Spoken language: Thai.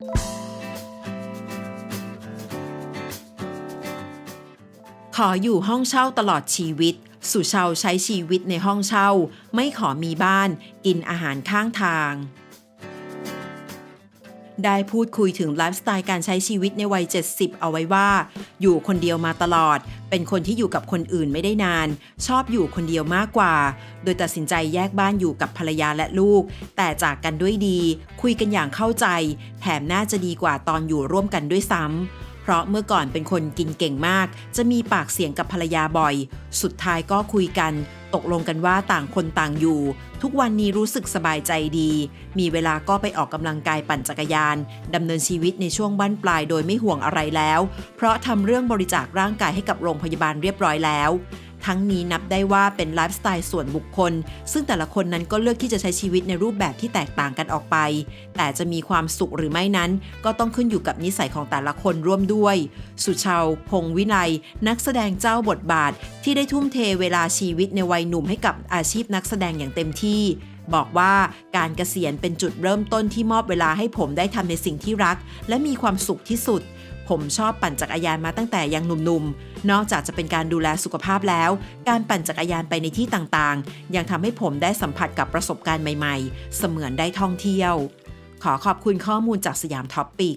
ขออยู่ห้องเช่าตลอดชีวิต สุชาวใช้ชีวิตในห้องเช่า ไม่ขอมีบ้าน กินอาหารข้างทาง ได้พูดคุยถึงไลฟ์สไตล์การใช้ชีวิตในวัย 70 เอาไว้ว่า อยู่คนเดียวมาตลอด เป็นคนที่อยู่กับคนอื่นไม่ได้นาน ชอบอยู่คนเดียวมากกว่า โดยตัดสินใจแยกบ้านอยู่กับภรรยาและลูก แต่จากกันด้วยดี คุยกันอย่างเข้าใจ แถมน่าจะดีกว่าตอนอยู่ร่วมกันด้วยซ้ำเพราะเมื่อก่อนเป็นคนกินเก่งมาก จะมีปากเสียงกับภรรยาบ่อย สุดท้ายก็คุยกัน ตกลงกันว่าต่างคนต่างอยู่ ทุกวันนี้รู้สึกสบายใจดี มีเวลาก็ไปออกกำลังกายปั่นจักรยานดำเนินชีวิตในช่วงบั้นปลายโดยไม่ห่วงอะไรแล้ว เพราะทำเรื่องบริจาคร่างกายให้กับโรงพยาบาลเรียบร้อยแล้ว ทั้งนี้นับได้ว่าเป็นไลฟ์สไตล์ส่วนบุคคล ซึ่งแต่ละคนนั้นก็เลือกที่จะใช้ชีวิตในรูปแบบที่แตกต่างกันออกไป แต่จะมีความสุขหรือไม่นั้น ก็ต้องขึ้นอยู่กับนิสัยของแต่ละคนร่วมด้วย สุชาวพงษ์วิไลนักแสดงเจ้าบทบาท ที่ได้ทุ่มเทเวลาชีวิตในวัยหนุ่มให้กับอาชีพนักแสดงอย่างเต็มที่ บอกว่าการเกษียณเป็นจุดเริ่มต้นที่มอบเวลาให้ผมได้ทำในสิ่งที่รัก และมีความสุขที่สุด ผมชอบปั่นจักรยานมาตั้งแต่ยังหนุ่มๆ นอกจากจะเป็นการดูแลสุขภาพแล้ว การปั่นจักรยานไปในที่ต่างๆ ยังทำให้ผมได้สัมผัสกับประสบการณ์ใหม่ๆ เสมือนได้ท่องเที่ยว ขอขอบคุณข้อมูลจากสยามท็อปปิก